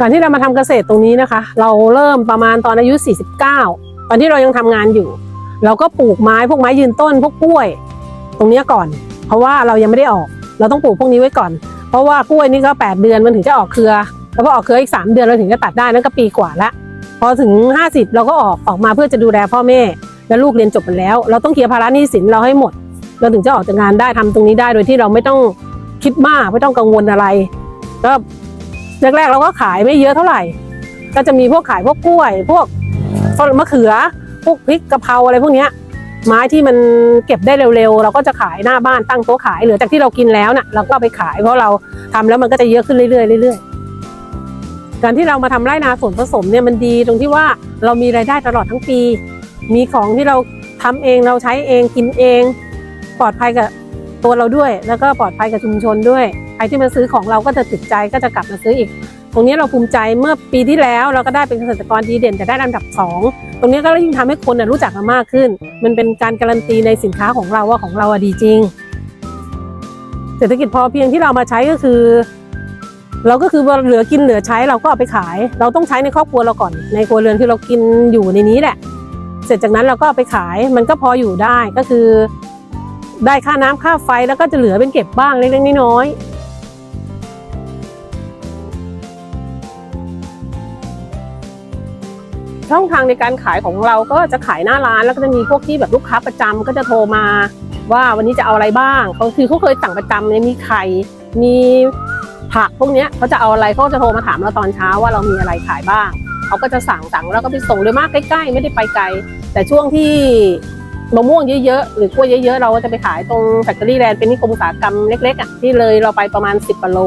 การที่เรามาทำเกษตรตรงนี้นะคะ เราเริ่มประมาณตอนอายุ 49 ตอนที่เรายังทำงานอยู่ เราก็ปลูกไม้พวกไม้ยืนต้นพวกกล้วย ตรงนี้ก่อน เพราะว่าเรายังไม่ได้ออก เราต้องปลูกพวกนี้ไว้ก่อน เพราะว่ากล้วยนี่ก็ 8 เดือนมันถึงจะออกเครือ แล้วพอออกเครืออีก 3 เดือนเราถึงจะตัดได้นั่นก็ปีกว่าละพอถึง 50 เราก็ออกออกมาเพื่อจะดูแลพ่อแม่ แล้วลูกเรียนจบไปแล้ว เราต้องเคลียร์ภาระหนี้สินเราให้หมด เราถึงจะออกจากงานได้ทำตรงนี้ได้โดยที่เราไม่ต้องคิดมากไม่ต้องกังวลอะไร ก็ แรกๆเราก็ขายไม่เยอะเท่าไหร่ ก็จะมีพวกขายพวกกล้วย พวกต้นมะเขือ พวกพริกกะเพราอะไรพวกเนี้ยไม้ที่มันเก็บได้เร็วๆ เราก็จะขายหน้าบ้านตั้งโต๊ะขายเหลือจากที่เรากินแล้วน่ะเราก็ไปขายเพราะเราทำแล้วมันก็จะเยอะขึ้นเรื่อยๆเรื่อยๆการที่เรามาทำไร่นาสวนผสมเนี่ยมันดีตรงที่ว่าเรามีรายได้ตลอดทั้งปี มีของที่เราทำเองเราใช้เองกินเอง ปลอดภัยกับตัวเราด้วย แล้วก็ปลอดภัยกับชุมชนด้วย ใครที่มาซื้อของเราก็จะติดใจก็จะกลับมาซื้ออีก ตรงนี้เราภูมิใจเมื่อปีที่แล้วเราก็ได้เป็นเกษตรกรดีเด่นแต่ได้ลำดับสองตรงนี้ก็ยิ่งทำให้คนรู้จักเรามากขึ้น มันเป็นการการันตีในสินค้าของเราว่าของเราดีจริง เศรษฐกิจพอเพียงที่เรามาใช้ก็คือ เราก็คือเหลือกินเหลือใช้เราก็เอาไปขาย เราต้องใช้ในครอบครัวเราก่อน ในครัวเรือนที่เรากินอยู่ในนี้แหละ เสร็จจากนั้นเราก็เอาไปขายมันก็พออยู่ได้ก็คือได้ค่าน้ำค่าไฟแล้วก็จะเหลือเป็นเก็บบ้างเล็กๆน้อยๆ ช่องทางในการขายของเราก็จะขายหน้าร้านแล้วก็จะมีพวกที่แบบลูกค้าประจำก็จะโทรมา ว่าวันนี้จะเอาอะไรบ้างเขาคือเขาเคยสั่งประจำเนี่ยมีไข่มีผักพวกนี้เขาจะเอาอะไรเขาก็จะโทรมาถามเราตอนเช้าว่าเรามีอะไรขายบ้างเขาก็จะสั่งสั่งแล้วก็ไปส่งโดยมากใกล้ๆ ไม่ได้ไปไกล แต่ช่วงที่มะม่วงเยอะๆหรือกล้วยเยอะๆ เราก็จะไปขายตรงแฟคทอรี่แลนด์เป็นนิคมอุตสาหกรรมเล็กๆอะที่เลยเราไปประมาณ 10กิโล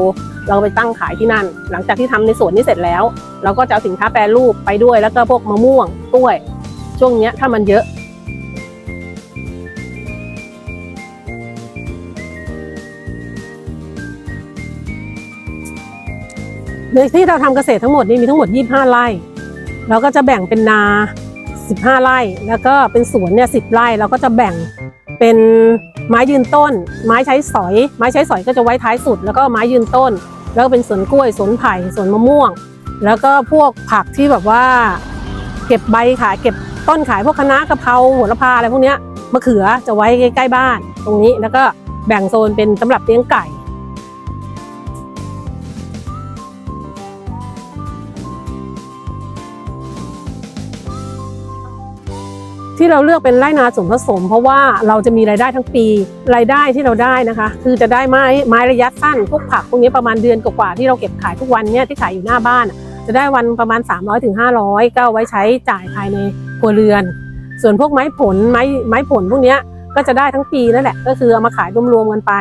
เราไปตั้งขายที่นั่น หลังจากที่ทำในสวนนี้เสร็จแล้ว เราก็จะเอาสินค้าแปรรูปไปด้วย แล้วก็พวกมะม่วงกล้วย ช่วงนี้ถ้ามันเยอะในที่เราทำเกษตรทั้งหมดนี่มีทั้งหมด 25 ไร่ เราก็จะแบ่งเป็นนา 15 ไร่ แล้วก็เป็นสวนเนี่ย10ไร่ เราก็จะแบ่งเป็นไม้ยืนต้น ไม้ใช้สอย ไม้ใช้สอยก็จะไว้ท้ายสุด แล้วก็ไม้ยืนต้น แล้วก็เป็นสวนกล้วยสวนไผ่สวนมะม่วง แล้วก็พวกผักที่แบบว่า เก็บใบขายเก็บต้นขายพวกคะน้ากะเพราโหระพาอะไรพวกเนี้ยมะเขือจะไว้ใกล้ๆบ้านตรงนี้แล้วก็แบ่งโซนเป็นสำหรับเลี้ยงไก่ ที่เราเลือกเป็นไร่นาสวนผสม เพราะว่าเราจะมีรายได้ทั้งปี รายได้ที่เราได้นะคะ คือจะได้ไม้ไม้ระยะสั้นพวกผักพวกนี้ประมาณเดือนกว่าๆที่เราเก็บขายทุกวันเนี่ยที่ขายอยู่หน้าบ้าน จะได้วันประมาณ 300-500ถึง500ก็เอาไว้ใช้จ่ายภายในครัวเรือน ส่วนพวกไม้ผลไม้ไม้ผลพวกนี้ก็จะได้ทั้งปีนั่นแหละ ก็คือเอามาขายรวมๆกันไป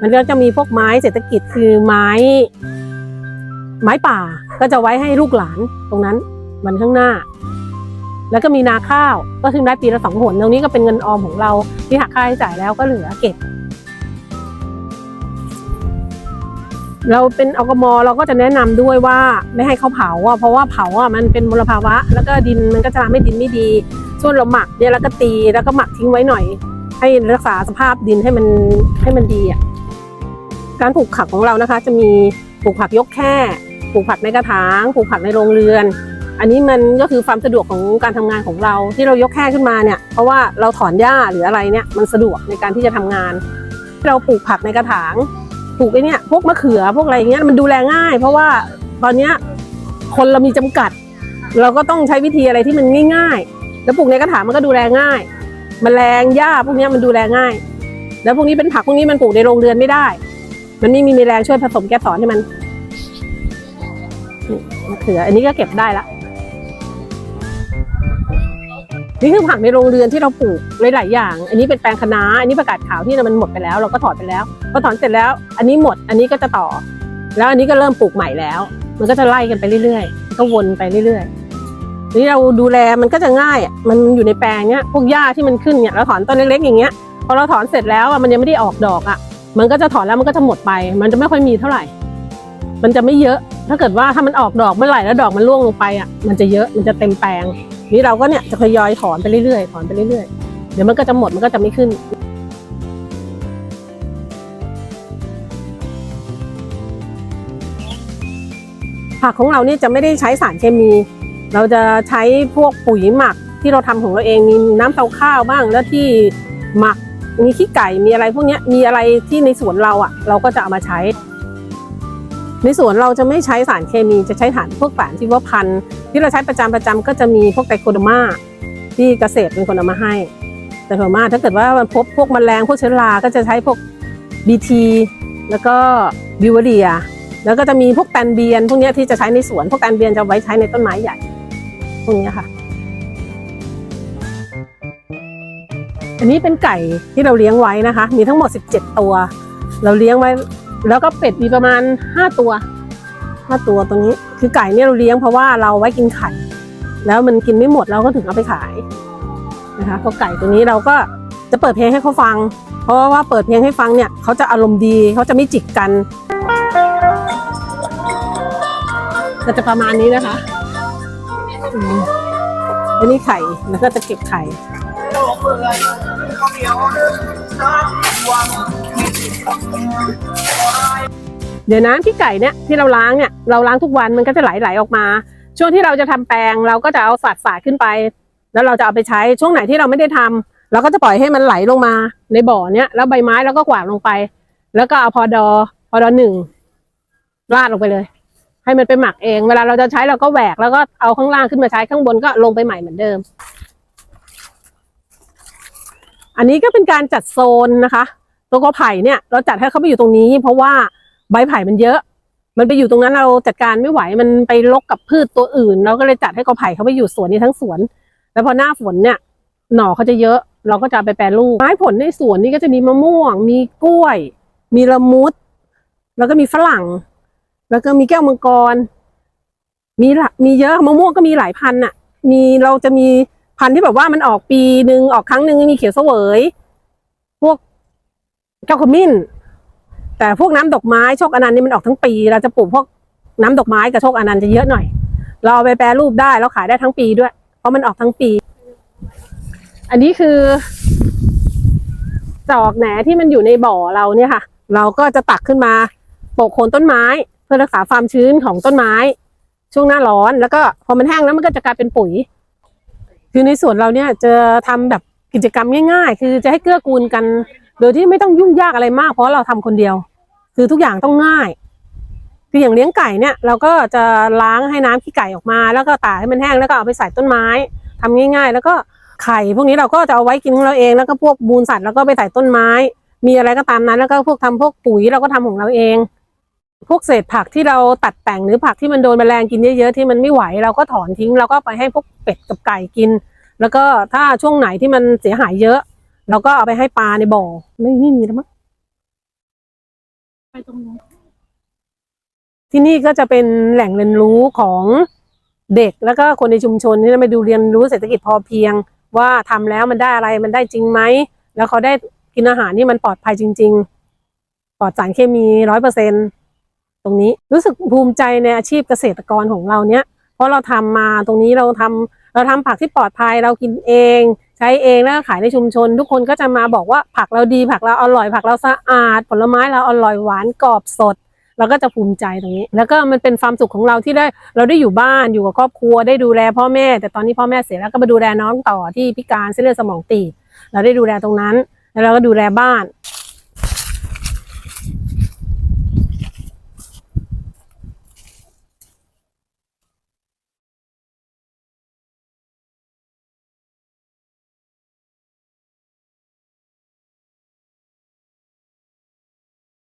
มันก็จะมีพวกไม้เศรษฐกิจคือไม้ ไม้ป่าก็จะไว้ให้ลูกหลานตรงนั้นมันข้างหน้า แล้วก็มีนาข้าวก็คือได้ปีละสองหนตรงนี้ก็เป็นเงินออมของเราที่หักค่าใช้จ่ายแล้วก็เหลือเก็บ เราเป็นอกมเราก็จะแนะนำด้วยว่าไม่ให้เขาเผาอะเพราะว่าเผาอะมันเป็นมลภาวะ แล้วก็ดินมันก็จะทำให้ดินไม่ดี ส่วนเราหมักเนี่ยแล้วก็ตีแล้วก็หมักทิ้งไว้หน่อย ให้รักษาสภาพดินให้มันให้มันดีอะการปลูกผักของเรานะคะ จะมีปลูกผักยกแค่ปลูกผักในกระถางปลูกผักในโรงเรือน อันนี้มันก็คือความสะดวกของการทำงานของเราที่เรายกแค่ขึ้นมาเนี่ยเพราะว่าเราถอนหญ้าหรืออะไรเนี่ยมันสะดวกในการที่จะทำงาน เราปลูกผักในกระถางปลูกไอ้เนี่ยพวกมะเขือพวกอะไรอย่างเงี้ยมันดูแลง่าย เพราะว่าตอนเนี้ยคนเรามีจำกัด เราก็ต้องใช้วิธีอะไรที่มันง่าย ๆ แล้วปลูกในกระถางมันก็ดูแลง่ายมแมลงหญ้าพวกเนี้ยมันดูแลง่าย แล้วพวกนี้เป็นผักพวกนี้มันปลูกในโรงเรือนไม่ได้ มันไม่มีแมลงช่วยผสมแก๊สอนให้มันนี่มะเขืออันนี้ก็เก็บได้ละ นี่คือผักในโรงเรือนที่เราปลูกหลายๆอย่าง อันนี้เป็นแปลงคะน้าอันนี้ประกาศขาวที่มันหมดไปแล้ว เราก็ถอนไปแล้วพอถอนเสร็จแล้ว อันนี้หมดอันนี้ก็จะต่อ แล้วอันนี้ก็เริ่มปลูกใหม่แล้ว มันก็จะไล่กันไปเรื่อยๆก็วนไปเรื่อยๆทีนี้เราดูแลมันก็จะง่ายอะมันอยู่ในแปลงเนี้ยพวกหญ้าที่มันขึ้นเนี่ยเราถอนต้นเล็กๆอย่างเงี้ยพอเราถอนเสร็จแล้วอะมันยังไม่ได้ออกดอกอะ มันก็จะถอนแล้วมันก็จะหมดไป มันจะไม่ค่อยมีเท่าไหร่ มันจะไม่เยอะ ถ้าเกิดว่าถ้ามันออกดอกเมื่อไหร่แล้วดอกมันร่วงลงไปอะมันจะเยอะมันจะเต็มแปลง นี่เราก็เนี่ยจะทยอยถอนไปเรื่อยๆถอนไปเรื่อยๆเดี๋ยวมันก็จะหมดมันก็จะไม่ขึ้นผักของเราเนี่ยจะไม่ได้ใช้สารเคมี เราจะใช้พวกปุ๋ยหมักที่เราทำของเราเองมีน้ำเตาข้าวบ้างแล้วที่หมักมีขี้ไก่มีอะไรพวกนี้มีอะไรที่ในสวนเราอะ เราก็จะเอามาใช้ ในสวนเราจะไม่ใช้สารเคมีจะใช้ฐานพวกสารชีวพันธุ์ ที่เราใช้ประจำประจำก็จะมีพวกไตรโคโดมาที่เกษตรเป็นคนเอามาให้ แต่ส่วนมากถ้าเกิดว่ามันพบพวกแมลงพวกเชื้อราก็จะใช้พวก BT แล้วก็บิวเรีย แล้วก็จะมีพวกแตนเบียน พวกนี้ที่จะใช้ในสวน พวกแตนเบียนจะไว้ใช้ในต้นไม้ใหญ่พวกนี้ค่ะ อันนี้เป็นไก่ที่เราเลี้ยงไว้นะคะ มีทั้งหมด 17 ตัว เราเลี้ยงไว้ แล้วก็เป็ดมีประมาณ5ตัว5ตัวตรงนี้ คือไก่เนี่ยเราเลี้ยงเพราะว่าเราไว้กินไข่ แล้วมันกินไม่หมดเราก็ถึงเอาไปขายนะคะเพราะไก่ตัวนี้เราก็จะเปิดเพลงให้เขาฟัง เพราะว่าเปิดเพลงให้ฟังเนี่ยเขาจะอารมณ์ดีเขาจะไม่จิกกันก็จะประมาณนี้นะคะอันนี้ไข่ แล้วก็จะเก็บไข่ เดี๋ยวน้ำที่ไก่เนี่ยที่เราล้างเนี่ยเราล้างทุกวันมันก็จะไหลไหลๆออกมา ช่วงที่เราจะทำแปลงเราก็จะเอาสาดสาดขึ้นไป แล้วเราจะเอาไปใช้ช่วงไหนที่เราไม่ได้ทำเราก็จะปล่อยให้มันไหลลงมาในบ่อเนี้ยแล้วใบไม้เราก็กวาดลงไป แล้วก็เอาพอดอพอดอหนึ่งราดลงไปเลย ให้มันไปหมักเอง เวลาเราจะใช้เราก็แหวกแล้วก็เอาข้างล่างขึ้นมาใช้ข้างบนก็ลงไปใหม่เหมือนเดิม อันนี้ก็เป็นการจัดโซนนะคะ ตัวกอไผ่เนี่ย เราจัดให้เขาไปอยู่ตรงนี้ เพราะว่าใบไผ่มันเยอะ มันไปอยู่ตรงนั้นเราจัดการไม่ไหวมันไปลกกับพืชตัวอื่น เราก็เลยจัดให้กอไผ่เขาไปอยู่สวนนี้ทั้งสวน แล้วพอหน้าฝนเนี่ย หน่อเขาจะเยอะ เราก็จะไปแปรรูปไม้ผลในสวนนี่ก็จะมีมะม่วง มีกล้วย มีละมุด แล้วก็มีฝรั่ง แล้วก็มีแก้วมังกร มีละมีเยอะมะม่วงก็มีหลายพันน่ะมีเราจะมีพันธุ์ที่แบบว่ามันออกปีหนึ่งออกครั้งหนึ่งมีเขียวเสวย พวก แก้วขมิ้น แต่พวกน้ำดอกไม้โชคอนันต์นี่มันออกทั้งปี เราจะปลูกพวกน้ำดอกไม้กับโชคอนันต์จะเยอะหน่อย เราเอาไปแปรรูปได้แล้วขายได้ทั้งปีด้วย เพราะมันออกทั้งปี อันนี้คือจอกแหนที่มันอยู่ในบ่อเราเนี่ยค่ะ เราก็จะตักขึ้นมาโปะโคนต้นไม้ เพื่อรักษาความชื้นของต้นไม้ ช่วงหน้าร้อนแล้วก็พอมันแห้งแล้วมันก็จะกลายเป็นปุ๋ย คือในสวนเราเนี่ยจะทำแบบกิจกรรมง่าย ๆ คือจะให้เกื้อกูลกัน โดยที่ไม่ต้องยุ่งยากอะไรมาก เพราะเราทำคนเดียว คือทุกอย่างต้องง่าย คืออย่างเลี้ยงไก่เนี่ย เราก็จะล้างให้น้ำขี้ไก่ออกมา แล้วก็ตากให้มันแห้งแล้วก็เอาไปใส่ต้นไม้ทำง่าย ๆ แล้วก็ไข่พวกนี้เราก็จะเอาไว้กินของเราเองแล้วก็พวกมูลสัตว์แล้วก็ไปใส่ต้นไม้ มีอะไรก็ตามนั้นแล้วก็พวกทำพวกปุ๋ยเราก็ทำของเราเอง พวกเศษผักที่เราตัดแต่งหรือผักที่มันโดนแมลงกินเยอะๆที่มันไม่ไหวเราก็ถอนทิ้งเราก็ไปให้พวกเป็ดกับไก่กิน แล้วก็ถ้าช่วงไหนที่มันเสียหายเยอะ เราก็เอาไปให้ปลาในบ่อ ไม่ไม่มีแล้วมั้งไปตรงนู้นที่นี่ก็จะเป็นแหล่งเรียนรู้ของเด็กแล้วก็คนในชุมชนที่จะมาดูเรียนรู้เศรษฐกิจพอเพียง ว่าทำแล้วมันได้อะไรมันได้จริงไหมแล้วเขาได้กินอาหารที่มันปลอดภัยจริง ๆ ปลอดสารเคมีร้อยเปอร์เซ็นตรงนี้รู้สึกภูมิใจในอาชีพเกษตรกรของเราเนี้ยเพราะเราทำมาตรงนี้เราทำเราทำผักที่ปลอดภัยเรากินเอง ใช้เองแล้วขายในชุมชน ทุกคนก็จะมาบอกว่าผักเราดีผักเราอร่อยผักเราสะอาด ผลไม้เราอร่อยหวานกรอบสด เราก็จะภูมิใจตรงนี้ แล้วก็มันเป็นความสุขของเราที่ได้เราได้อยู่บ้านอยู่กับครอบครัวได้ดูแลพ่อแม่ แต่ตอนนี้พ่อแม่เสียแล้วก็มาดูแลน้องต่อที่พิการเส้นเลือดสมองตีบเราได้ดูแลตรงนั้น แล้วเราก็ดูแลบ้าน